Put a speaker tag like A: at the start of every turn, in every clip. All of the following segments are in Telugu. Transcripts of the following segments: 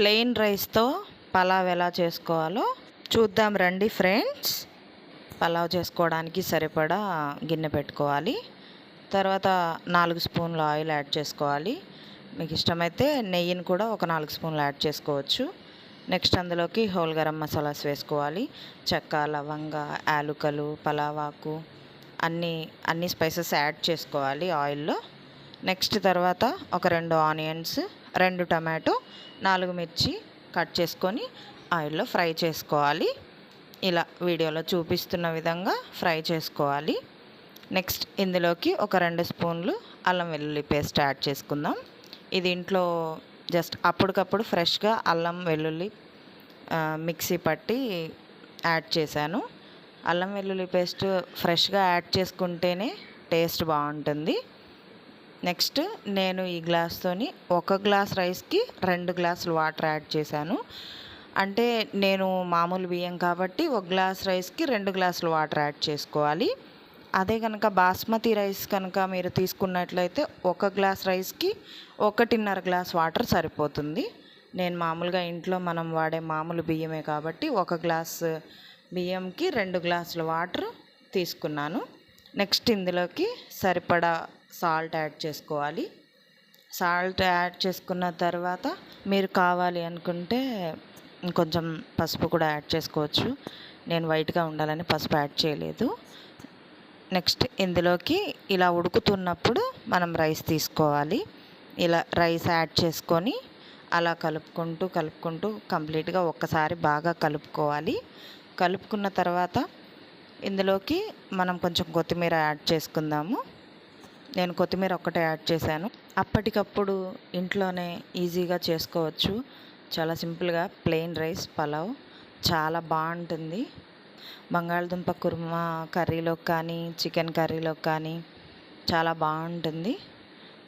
A: ప్లెయిన్ రైస్తో పలావ్ ఎలా చేసుకోవాలో చూద్దాం రండి ఫ్రెండ్స్. పలావ్ చేసుకోవడానికి సరిపడా గిన్నె పెట్టుకోవాలి. తర్వాత నాలుగు స్పూన్లు ఆయిల్ యాడ్ చేసుకోవాలి. మీకు ఇష్టమైతే నెయ్యిని కూడా ఒక నాలుగు స్పూన్లు యాడ్ చేసుకోవచ్చు. నెక్స్ట్ అందులోకి హోల్ గరం మసాలాస్ వేసుకోవాలి. చెక్క లవంగ యాలుకలు పలావాకు అన్నీ అన్ని స్పైసెస్ యాడ్ చేసుకోవాలి ఆయిల్లో. నెక్స్ట్ తర్వాత ఒక రెండు ఆనియన్స్ రెండు టమాటో నాలుగు మిర్చి కట్ చేసుకొని ఆయిల్లో ఫ్రై చేసుకోవాలి. ఇలా వీడియోలో చూపిస్తున్న విధంగా ఫ్రై చేసుకోవాలి. నెక్స్ట్ ఇందులోకి ఒక రెండు స్పూన్లు అల్లం వెల్లుల్లి పేస్ట్ యాడ్ చేసుకుందాం. ఇది ఇంట్లో జస్ట్ అప్పటికప్పుడు ఫ్రెష్గా అల్లం వెల్లుల్లి మిక్సీ పట్టి యాడ్ చేశాను. అల్లం వెల్లుల్లి పేస్ట్ ఫ్రెష్గా యాడ్ చేసుకుంటేనే టేస్ట్ బాగుంటుంది. నెక్స్ట్ నేను ఈ గ్లాస్తోని ఒక గ్లాస్ రైస్కి రెండు గ్లాసులు వాటర్ యాడ్ చేశాను. అంటే నేను మామూలు బియ్యం కాబట్టి ఒక గ్లాస్ రైస్కి రెండు గ్లాసులు వాటర్ యాడ్ చేసుకోవాలి. అదే కనుక బాస్మతి రైస్ కనుక మీరు తీసుకున్నట్లయితే ఒక గ్లాస్ రైస్కి ఒకటిన్నర గ్లాస్ వాటర్ సరిపోతుంది. నేను మామూలుగా ఇంట్లో మనం వాడే మామూలు బియ్యమే కాబట్టి ఒక గ్లాస్ బియ్యంకి రెండు గ్లాసుల వాటర్ తీసుకున్నాను. నెక్స్ట్ ఇందులోకి సరిపడా సాల్ట్ యాడ్ చేసుకోవాలి. సాల్ట్ యాడ్ చేసుకున్న తర్వాత మీరు కావాలి అనుకుంటే కొంచెం పసుపు కూడా యాడ్ చేసుకోవచ్చు. నేను వైట్గా ఉండాలని పసుపు యాడ్ చేయలేదు. నెక్స్ట్ ఇందులోకి ఇలా ఉడుకుతున్నప్పుడు మనం రైస్ తీసుకోవాలి. ఇలా రైస్ యాడ్ చేసుకొని అలా కలుపుకుంటూ కలుపుకుంటూ కంప్లీట్గా ఒక్కసారి బాగా కలుపుకోవాలి. కలుపుకున్న తర్వాత ఇందులోకి మనం కొంచెం కొత్తిమీర యాడ్ చేసుకుందాము. నేను కొత్తిమీర ఒక్కటే యాడ్ చేశాను. అప్పటికప్పుడు ఇంట్లోనే ఈజీగా చేసుకోవచ్చు. చాలా సింపుల్గా ప్లెయిన్ రైస్ పలావ్ చాలా బాగుంటుంది. బంగాళదుంప కుర్మా కర్రీలో కానీ చికెన్ కర్రీలో కానీ చాలా బాగుంటుంది.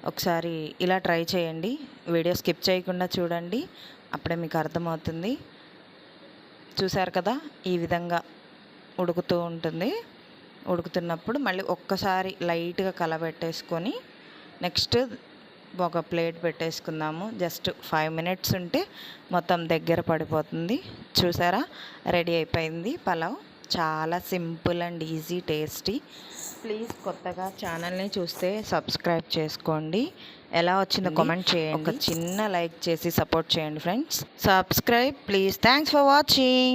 A: ఒకసారి ఇలా ట్రై చేయండి. వీడియో స్కిప్ చేయకుండా చూడండి. అప్పుడే మీకు అర్థమవుతుంది. చూసారు కదా? ఈ విధంగా ఉడుకుతూ ఉంటుంది. ఉడుకుతున్నప్పుడు మళ్ళీ ఒక్కసారి లైట్గా కలబెట్టేసుకొని నెక్స్ట్ ఒక ప్లేట్ పెట్టేసుకుందాము. జస్ట్ ఫైవ్ మినిట్స్ ఉంటే మొత్తం దగ్గర పడిపోతుంది. చూసారా? రెడీ అయిపోయింది పలావ్. చాలా simple and easy tasty. Please కొత్తగా ఛానల్ని చూస్తే సబ్స్క్రైబ్ చేసుకోండి. ఎలా వచ్చిందో కామెంట్ చేయండి. ఒక చిన్న లైక్ చేసి సపోర్ట్ చేయండి friends. Subscribe please. Thanks for watching.